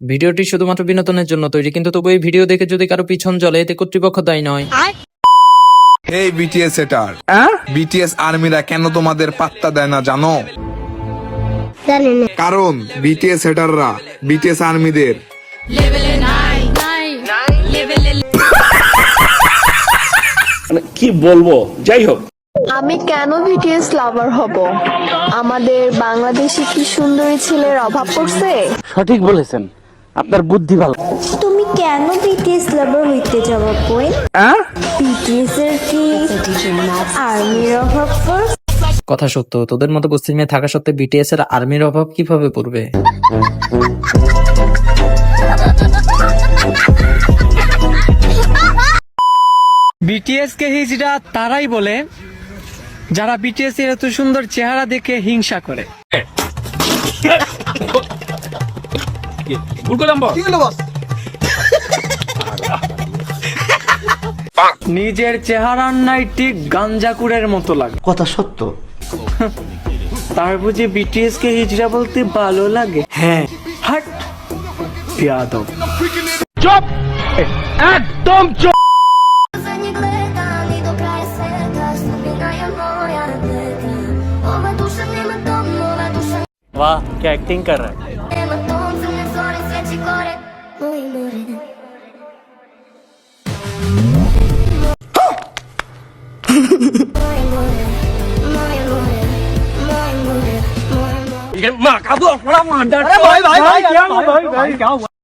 ভিডিওটি শুধুমাত্র বিনোদনের জন্য তৈরি কিন্তু তবু এই ভিডিও দেখে যদি কারও পিছন জ্বলে এতে কর্তৃপক্ষ দায়ী নয়। এই বিটিএস এটার বিটিএস আর্মিরা কেন তোমাদের পাত্তা দেয় না জানো? কারণ বিটিএস হেটাররা বিটিএস আর্মিদের। মানে কি বলব? যাই হোক। আমি কেন বিটিএস লাভার হব? আমাদের বাংলাদেশে কি সুন্দরী ছেলের অভাব পড়ছে? সঠিক বলেছেন। আপনার বুদ্ধি ভালো। তুমি কেন বিটিএস লাভার হইতে যাব বই বিটিএস এর কি আর্মির অভাব কথা সত্য তোদের মতো পশ্চিমে থাকা সত্ত্বে বিটিএস এর আর্মির অভাব কীভাবে পড়বে? বিটিএস কে হিজড়া তারাই বলে যারা বিটিএস এর এত সুন্দর চেহারা দেখে হিংসা করে। নিজের চেহারার নাই ঠিক গাঞ্জাকুরের মতো লাগে। কথা সত্য। তার বুঝে বিটিএস কে হিজড়া বলতে ভালো লাগে? হ্যাঁ। হাট। পিয়াদব একদম वाह क्या एक्टिंग कर रहा है? 事これもう祈れない mà cả bước nó mà đợt bởi bởi bởi bởi bởi bởi